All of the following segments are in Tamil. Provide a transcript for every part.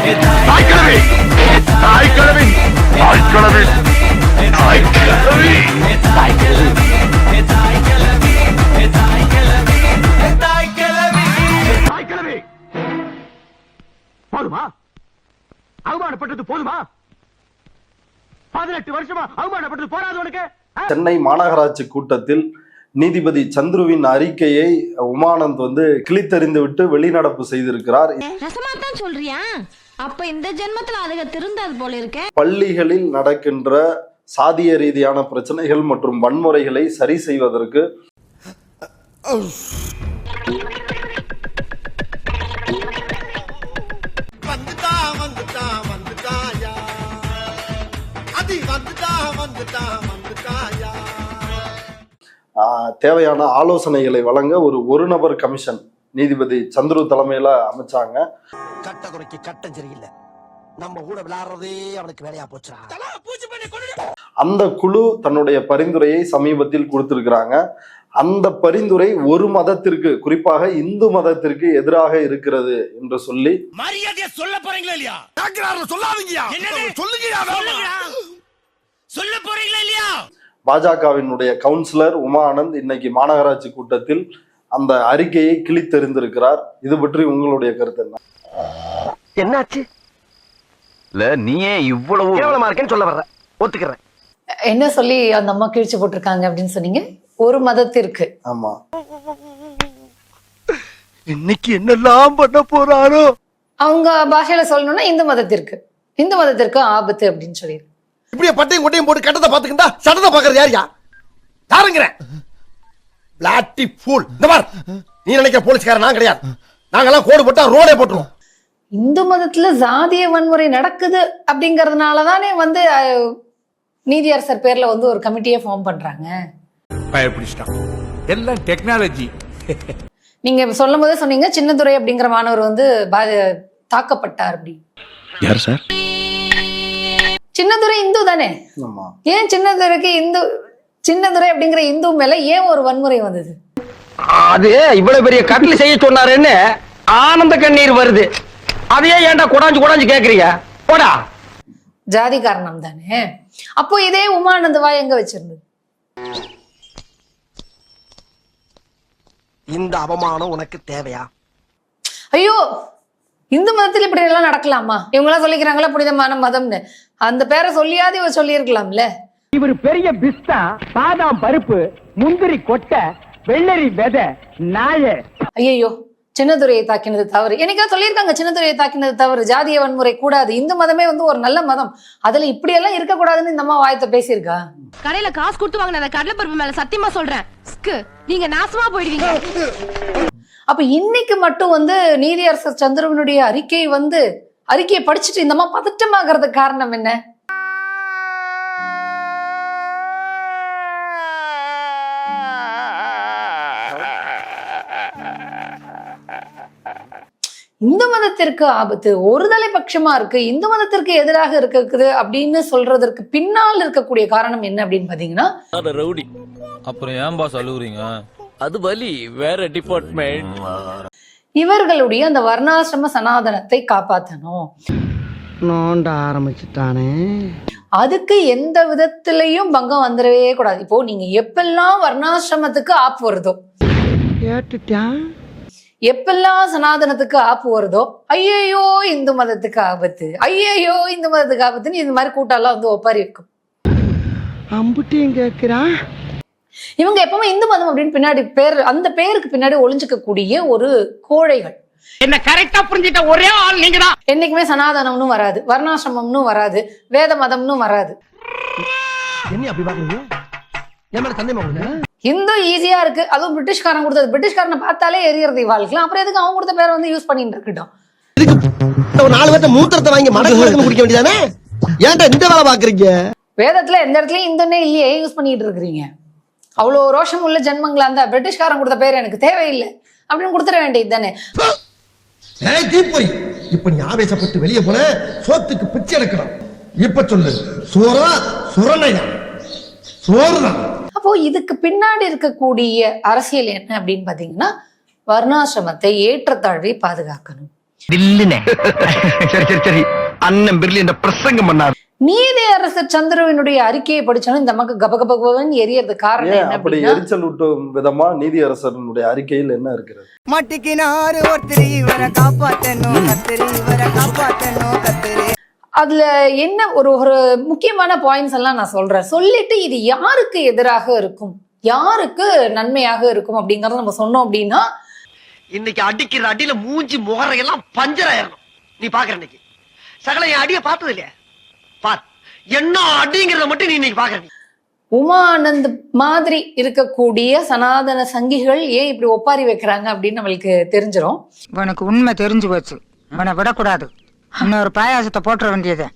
தாய்க்கிழவி தாய்க்கிழவி தாய்க்கிழவி தாய்க்கிழவி தாய்க்கிழவி போதுமா? அவமானப்பட்டது போதுமா? பதினெட்டு வருஷமா அவமானப்பட்டது போராது உனக்கு ஆ? சென்னை மாநகராட்சி கூட்டத்தில் நீதிபதி சந்துருவின் அறிக்கையை உமானந்த் வந்து கிழித்தெறிந்து விட்டு வெளிநடப்பு செய்திருக்கிறார். சொல்றியா? அப்ப இந்த ஜென்மத்துல அதுக திருந்தாது போல இருக்க. பள்ளிகளில் நடக்கின்ற சாதிய ரீதியான பிரச்சனைகள் மற்றும் வன்முறைகளை சரி செய்வதற்கு தேவையான ஆலோசனைகளை வழங்க ஒரு ஒரு நபர் கமிஷன். நீதிபதி சந்துரு தலைமையில அமைச்சாங்க. கட்ட குறைக்கு கட்டம் சரியில்லை. நம்ம கூட விளையாடுறதே அவனுக்கு வேலையா போச்சுடா. அந்த குழு தன்னுடைய பரிந்துரையை சமீபத்தில் கொடுத்திருக்கிறாங்க. அந்த பரிந்துரை ஒரு மதத்திற்கு குறிப்பாக இந்து மதத்திற்கு எதிராக இருக்கிறது என்று சொல்லி. மரியாதையா சொல்ல போறீங்களா இல்லையா? சொல்லுங்கயா சொல்ல போறீங்களா இல்லையா? பாஜகவினுடைய கவுன்சிலர் உமானந்த் இன்னைக்கு மாநகராட்சி கூட்டத்தில் அந்த அறிக்கையை கிழித்தெறிந்திருக்கிறார். இது பற்றி உங்களுடைய கருத்து என்ன? என்னாச்சு? இல்ல நீயே இவ்வளவு கேவலமா இருக்கேன்னு சொல்ல வர்ற. ஒத்துக்கிறேன். என்ன சொல்லி அந்த அம்மா கிழிச்சு போட்டிருக்காங்க அப்படின்னு சொன்னீங்க? ஒரு மதத்திற்கு. ஆமா. இன்னைக்கு என்னெல்லாம் பண்ண போறாரோ? அவங்க பாஷையில சொல்லணும்னா இந்து மதத்திற்கு. இந்து மதத்திற்கு ஆபத்து அப்படின்னு சொல்லி இப்படியே பட்டையும் கொட்டையும் போட்டு கட்டத்தை பாத்துக்கிட்டா சட்டத்தை பாக்குறது யாரியா யாருங்கிறேன் பிளாட்டி ஃபூல். இந்த பார். நீ நினைக்கிற போலீஸ்காரன் நான் கிடையாது. நாங்கெல்லாம் கோடு போட்டா ரோடே போட்டுருவோம். இந்து மதத்துல சாதிய வன்முறை நடக்குது அப்படிங்கறதுனால தானே வந்து நீதியரசர் பேர்ல வந்து ஒரு கமிட்டியை ஃபார்ம் பண்றாங்க. பயப்பிடிச்சிட்டான். எல்லாம் டெக்னாலஜி நீங்க சொல்லும் போதே சொன்னீங்க சின்னதுரை அப்படிங்கிற மாணவர் வந்து பா- தாக்கப்பட்டார் அப்படி. யார் சார்? சின்னதுரை இந்து தானே? ஆமா. ஏன் சின்னதுரைக்கு இந்து சின்னதுரை அப்படிங்கிற இந்து மேல ஏன் ஒரு வன்முறை வந்தது? அது இவ்வளவு பெரிய கட்டில் செய்ய சொன்னாருன்னு ஆனந்த கண்ணீர் வருது. அதையே ஏன்டா குடாஞ்சு குடாஞ்சு கேக்குறீங்க? போடா. ஜாதி காரணம் தானே அப்போ இதே உமானந்தவா எங்க வச்சிருந்தது? இந்த அவமானம் உனக்கு தேவையா? ஐயோ இந்து மதத்தில் இப்படி எல்லாம் நடக்கலாமா? இவங்க எல்லாம் சொல்லிக்கிறாங்களா புனிதமான மதம்னு. அந்த பேரை சொல்லியாவது இவ சொல்லியிருக்கலாம்ல? இவர் பெரிய பிஸ்தா பாதாம் பருப்பு முந்திரி கொட்டை வெள்ளரி விதை நாய. ஐயோ சின்னதுரையை தாக்கினது தவறு. என்னைக்கா சொல்லியிருக்காங்க சின்னதுரையை தாக்கினது தவறு. ஜாதிய வன்முறை கூடாது. இந்து மதமே வந்து ஒரு நல்ல மதம். அதுல இப்படி எல்லாம் இருக்கக்கூடாதுன்னு இந்த அம்மா வாயத்தை பேசியிருக்கா? கடையில காசு கொடுத்து வாங்கின அந்த கடலைப்பருப்பு மேல சத்தியமா சொல்றேன். நீங்க நாசமா போயிடுவீங்க. அப்ப இன்னைக்கு மட்டும் வந்து நீதியரசர் சந்திரவனுடைய அறிக்கை வந்து அறிக்கையை படிச்சுட்டு இந்த அம்மா பதட்டமாகறதுக்கு காரணம் என்ன? இந்து மதத்திற்கு ஆபத்து ஒருதலை பட்சமா இருக்கு இந்து மதத்திற்கு எதிராக இருக்குது அப்படின்னு சொல்றதற்கு பின்னால் இருக்கக்கூடிய காரணம் என்ன அப்படின்னு பாத்தீங்கன்னா ரவுடி. அப்புறம் ஏன் பாஸ் அழுகுறீங்க அது வலி வேற டிபார்ட்மெண்ட் இவர்களுடைய அந்த வர்ணாசிரம சனாதனத்தை காப்பாத்தணும். நோண்ட ஆரம்பிச்சுட்டானே. அதுக்கு எந்த விதத்திலையும் பங்கம் வந்துடவே கூடாது. இப்போ நீங்க எப்பெல்லாம் வர்ணாசிரமத்துக்கு ஆப்பு வருதோ. கேட்டுட்டான் எப்பெல்லாம் சனாதனத்துக்கு ஆப்பு வருதோ ஐயையோ இந்து மதத்துக்கு ஆபத்து ஐயையோ இந்து மதத்துக்கு ஆபத்துன்னு இந்த மாதிரி கூட்டம்லாம் வந்து ஒப்பாரி வைக்கும். அம்புட்டியும் கேக்குறான் இவங்க எப்பவுமே இந்து மதம் அப்படின்னு பின்னாடி பேர் அந்த பேருக்கு பின்னாடி ஒளிஞ்சுக்க கூடிய ஒரு கோழைகள். என்ன கரெக்டா புரிஞ்சிட்ட ஒரே ஆள் நீங்க தான் என்னைக்குமே சனாதனம்னு வராது வர்ணாசிரமம்னு வராது வேத மதம்னு வராது. என்ன அப்படி பாக்குறீங்க இந்து ஈஸியா இருக்கு. அதுவும் பிரிட்டிஷ்காரன் கொடுத்தது. பிரிட்டிஷ்காரனை பார்த்தாலே எரியறது வாழ்க்கலாம் அப்புறம் எதுக்கு அவங்க கொடுத்த பேரை வந்து யூஸ் பண்ணிட்டு இருக்கட்டும்? ஒரு நாலு பேர்த்த மூத்திரத்தை வாங்கி மடக்கு மடக்கு குடிக்க வேண்டியதானே? ஏன்டா இந்த வேலை பாக்குறீங்க? வேதத்துல எந்த இடத்துலயும் இந்துன்னே இல்லையே யூஸ் பண்ணிட்டு இருக்கிறீங்க. அவ்வளோ ரோஷம் உள்ள ஜென்மங்களா இருந்தா பிரிட்டிஷ்காரன் கொடுத்த பேர் எனக்கு தேவையில்லை. அப்படின்னு கொடுத்துட வேண்டியது தானே. தீப்பொறி. இப்ப நீ ஆவேசப்பட்டு வெளியே போன சோத்துக்கு பிச்சை எடுக்கணும். இப்ப சொல்லு. சோறா சுரணையா? சோறுதான். அப்போ இதுக்கு பின்னாடி இருக்கக்கூடிய அரசியல் என்ன அப்படின்னு பாத்தீங்கன்னா வர்ணாசிரமத்தை ஏற்றத்தாழ்வை பாதுகாக்கணும். சரி சரி சரி. அண்ணன் பிர்லியன் பிரசங்கம் பண்ணாரு. நீதி அரசர் சந்திரவினுடைய அறிக்கையை படிச்சாலும் இந்த மக்கள் கப எரியறது காரணம் என்ன அப்படி எரிச்சல் ஊட்டும் விதமா நீதியரசனுடைய அறிக்கையில் என்ன இருக்கிறது? மட்டிக்கினாரு ஒருத்தர் இவரை காப்பாத்தணும் கத்திரி இவரை காப்பாத்தணும் கத்திரி. அதுல என்ன ஒரு ஒரு முக்கியமான பாயிண்ட்ஸ் எல்லாம் நான் சொல்றேன். சொல்லிட்டு இது யாருக்கு எதிராக இருக்கும்? யாருக்கு நன்மையாக இருக்கும் அப்படிங்கறத நம்ம சொன்னோம் அப்படின்னா இன்னைக்கு அடிக்கிற அடியில மூஞ்சி முகரையெல்லாம் பஞ்சர் ஆயிரணும். நீ பாக்குற இன்னைக்கு. சகல என் அடிய பார்த்தது இல்லையா? பார். என்ன அடிங்கிறத மட்டும் நீ இன்னைக்கு பாக்குற உமானந்த் மாதிரி இருக்கக்கூடிய சனாதன சங்கிகள் ஏன் இப்படி ஒப்பாரி வைக்கிறாங்க அப்படின்னு நம்மளுக்கு தெரிஞ்சிரும். உனக்கு உண்மை தெரிஞ்சு போச்சு. உன்னை விடக்கூடாது. இன்னொரு பாயாசத்தை போட்டுற வேண்டியது.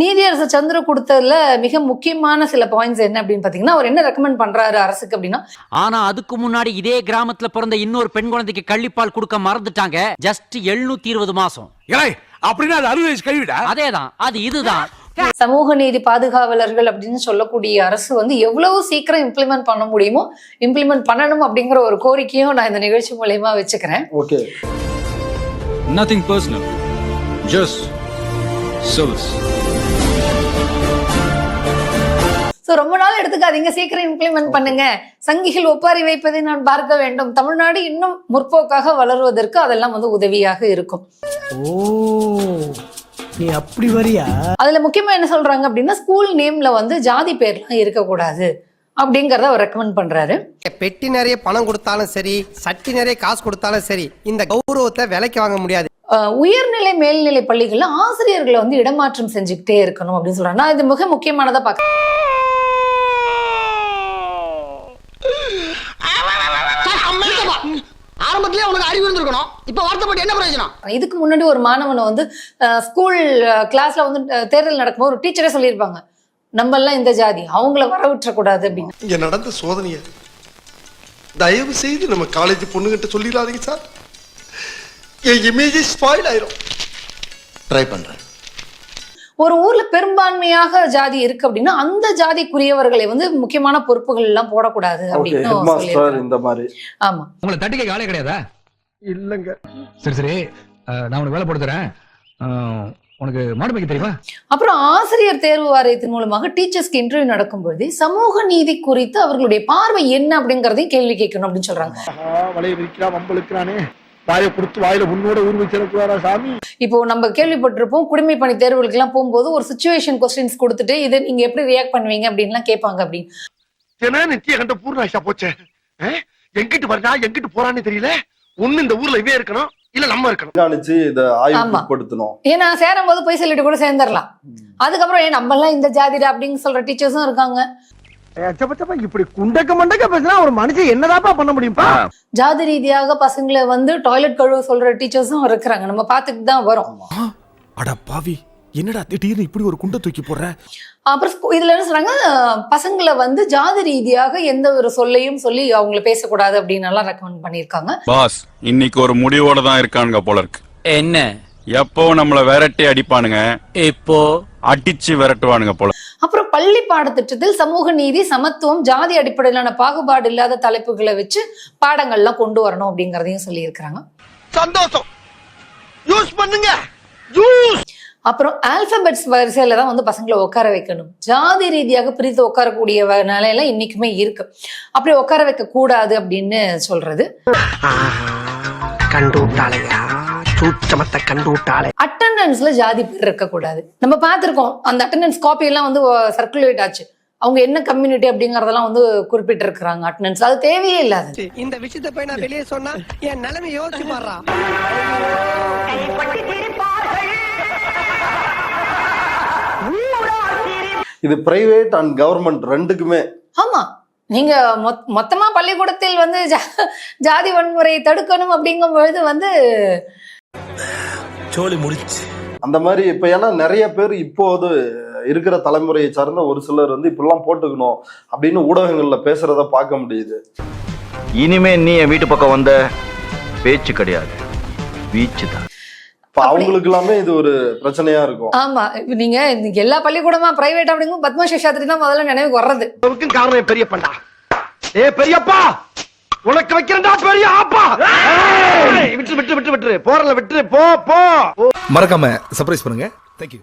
நீதியரசர் சந்திர கொடுத்ததுல மிக முக்கியமான சில பாயிண்ட்ஸ் என்ன அப்படின்னு பாத்தீங்கன்னா அவர் என்ன ரெக்கமெண்ட் பண்றாரு அரசுக்கு அப்படின்னா ஆனா அதுக்கு முன்னாடி இதே கிராமத்துல பிறந்த இன்னொரு பெண் குழந்தைக்கு கள்ளிப்பால் கொடுக்க மறந்துட்டாங்க. ஜஸ்ட் எழுநூத்தி இருபது மாசம். ஏய் அப்படின்னா அது அறுபது வயசு கழிவிடா அதேதான். அது இதுதான். சமூக நீதி பாதுகாவலர்கள் அப்படின்னு சொல்லக்கூடிய அரசு வந்து எவ்வளவு சீக்கிரம் இம்ப்ளிமெண்ட் பண்ண முடியுமோ இம்ப்ளிமெண்ட் பண்ணணும் அப்படிங்கிற ஒரு கோரிக்கையும் நான் இந்த நிகழ்ச்சி மூலயமா வச்சுக்கிறேன். Okay nothing personal just service so ரொம்ப நாள் எடுத்துக்காதீங்க. சீக்கிரம் இம்ப்ளிமெண்ட் பண்ணுங்க. சங்கிகள் ஒப்பாரி வைப்பதை நான் பார்க்க வேண்டும். தமிழ்நாடு இன்னும் முற்போக்காக வளருவதற்கு அதெல்லாம் வந்து உதவியாக இருக்கும். ஓ நீ அப்படி வரியா? அதுல முக்கியமா என்ன சொல்றாங்க அப்படின்னா ஸ்கூல் நேம்ல வந்து ஜாதி பேர்லாம் இருக்கக்கூடாது அப்படிங்கறத அவர் ரெக்கமெண்ட் பண்றாரு. பெட்டி நிறைய பணம் கொடுத்தாலும் சரி சட்டி நிறைய காசு கொடுத்தாலும் சரி இந்த கௌரவத்தை விலைக்கு வாங்க முடியாது. உயர்நிலை மேல்நிலை பள்ளிகள்ல ஆசிரியர்களை வந்து இடமாற்றம் செஞ்சுக்கிட்டே இருக்கணும் அப்படின்னு சொல்றாங்க. நான் இது மிக முக்கியமானதா பார்க்க ஆரம்பத்திலே உனக்கு அறிவு இருந்திருக்கணும். இப்ப வருத்தப்பட்டு என்ன பிரயோஜனம்? இதுக்கு முன்னாடி ஒரு மாணவனை வந்து ஸ்கூல் கிளாஸ்ல வந்து தேர்தல் நடக்கும்போது ஒரு டீச்சரே சொல்லியிருப்பாங்க. நம்ம எல்லாம் இந்த ஜாதி அவங்கள வர விட்டுறக்கூடாது அப்படின்னு. இங்க நடந்த சோதனைய தயவு செய்து நம்ம காலேஜ் பொண்ணுகிட்ட சொல்லிடாதீங்க சார். என் இமேஜ் ஸ்பாயில் ஆயிரும். ட்ரை பண்றேன். ஒரு ஊர்ல பெரும்பான்மையாக ஜாதி இருக்கு அப்படின்னா அந்த ஜாதிக்குரியவர்களை வந்து முக்கியமான பொறுப்புகள் எல்லாம் போடக்கூடாது அப்படின்னு. இந்த மாதிரி. ஆமா. உங்களை தட்டிக்க காலே கிடையாதா? இல்லங்க. சரி சரி. நான் உனக்கு வேலை அஹ், உனக்கு மாடு மேய்க்க தெரியுமா? அப்புறம் ஆசிரியர் தேர்வு வாரியத்தின் மூலமாக டீச்சர்ஸ்க்கு இன்டர்வியூ நடக்கும்போது சமூக நீதி குறித்து அவர்களுடைய பார்வை என்ன அப்படிங்கறதையும் கேள்வி கேட்கணும் அப்படின்னு சொல்றாங்க. வாயை கொடுத்து வாயில உன்னோட ஊர் வச்சிடக்கூடாதா சாமி? இப்போ நம்ம கேள்விப்பட்டிருப்போம் குடிமை பணி தேர்வுகளுக்கு எல்லாம் போகும்போது ஒரு சுச்சுவேஷன் கொஸ்டின்ஸ் கொடுத்துட்டு இது நீங்க எப்படி ரியாக்ட் பண்ணுவீங்க அப்படின்லாம் கேட்பாங்க அப்படின்னு என்ன நித்திய கண்ட பூர்ணாயிஷா போச்சே? எங்கிட்டு வர்றா எங்கிட்டு போறான்னு தெரியல. ஒண்ணு இந்த ஊர்ல இவே இருக்கணும் இல்ல நம்ம இருக்கணும். கண்காணிச்சு இதை. உட்படுத்தணும் ஏன்னா சேரும் போது போய் சொல்லிட்டு கூட சேர்ந்துடலாம். அதுக்கப்புறம் ஏன் நம்ம எல்லாம் இந்த ஜாதிடா அப்படின்னு சொல்ற டீச்சர்ஸும் இருக்காங்க. இப்படி குண்டக்க மண்டக்க பேசினா ஒரு மனுஷன் என்னதாப்பா பண்ண முடியும்ப்பா? ஜாதி ரீதியாக பசங்களை வந்து டாய்லெட் கழுவ சொல்ற டீச்சர்ஸும் இருக்கிறாங்க. நம்ம பார்த்துட்டு தான் வரோம். அட பாவி என்னடா திடீர்னு இப்படி ஒரு குண்டை தூக்கி போடுற? அப்புறம் இதுல என்ன சொல்றாங்க? பசங்களை வந்து ஜாதி ரீதியாக எந்த ஒரு சொல்லையும் சொல்லி அவங்கள பேசக்கூடாது அப்படின்னு எல்லாம் ரெக்கமெண்ட் பண்ணியிருக்காங்க. பாஸ் இன்னைக்கு ஒரு முடிவோட தான் இருக்கானுங்க போல இருக்கு. என்ன? எப்போ நம்மள விரட்டி அடிப்பானுங்க. இப்போ அடிச்சு விரட்டுவானுங்க போல. அப்புறம் பள்ளி பாடத்திட்டத்தில் சமூக நீதி சமத்துவம் ஜாதி அடிப்படையிலான பாகுபாடு இல்லாத தலைப்புகளை வச்சு பாடங்கள்லாம் கொண்டு வரணும் அப்படிங்கறதையும் சொல்லியிருக்கிறாங்க. சந்தோஷம். யூஸ் பண்ணுங்க. அப்புறம் ஆல்பபெட்ஸ் வரிசையில தான் வந்து பசங்களை உட்கார வைக்கணும். ஜாதி ரீதியாக பிரித்து உட்காரக்கூடிய நிலையில இன்னைக்குமே இருக்கு. அப்படி உட்கார வைக்க கூடாது அப்படின்னு சொல்றது. கண்டு விட்டாளையா சூச்சமத்தை கண்டு விட்டாளே அட்டண்டன்ஸ்ல ஜாதி பேர் இருக்கக்கூடாது. நம்ம பார்த்திருக்கோம் அந்த அட்டண்டன்ஸ் காப்பி எல்லாம் வந்து சர்க்குலேட் ஆச்சு. அவங்க என்ன கம்யூனிட்டி அப்படிங்கறதெல்லாம் வந்து குறிப்பிட்டு இருக்கிறாங்க அட்டண்டன்ஸ் அது தேவையே இல்லாது இந்த விஷயத்தை போய் நான் வெளியே சொன்னா என் நிலைமை யோசிச்சு பாடுறா இது பிரைவேட் அண்ட் கவர்மெண்ட் ரெண்டுக்குமே. ஆமா. நீங்க மொத்- மொத்தமா பள்ளிக்கூடத்தில் வந்து ஜா- ஜாதி வன்முறையை தடுக்கணும் அப்படிங்கும் பொழுது வந்து சோலி முடிச்சு. அந்த மாதிரி இப்ப ஏன்னா நிறைய பேர் இப்போது இருக்கிற தலைமுறையை சார்ந்த ஒரு சிலர் வந்து இப்படிலாம் போட்டுக்கணும் அப்படின்னு ஊடகங்கள்ல பேசுறத பார்க்க முடியுது. இனிமே நீ என் வீட்டு பக்கம் வந்த பேச்சு கிடையாது. வீச்சு தான் அவங்களுக்கு எல்லாமே இது ஒரு பிரச்சனையா இருக்கும். ஆமா இப்ப நீங்க இன்னைக்கு எல்லா பள்ளிக்கூடமா பிரைவேட் அப்படிங்கும் பத்மா சேஷாத்ரி தான் முதல்ல நினைவுக்கு வர்றது. காரணம் என் பெரியப்பன்டா. ஏ பெரியப்பா! உனக்கு வைக்கிறேன்டா பெரிய ஆப்பா! விட்டு விட்டு விட்டு விட்டு போறல விட்டு போ போ. மறக்காம சர்ப்ரைஸ் பண்ணுங்க. தேங்க்யூ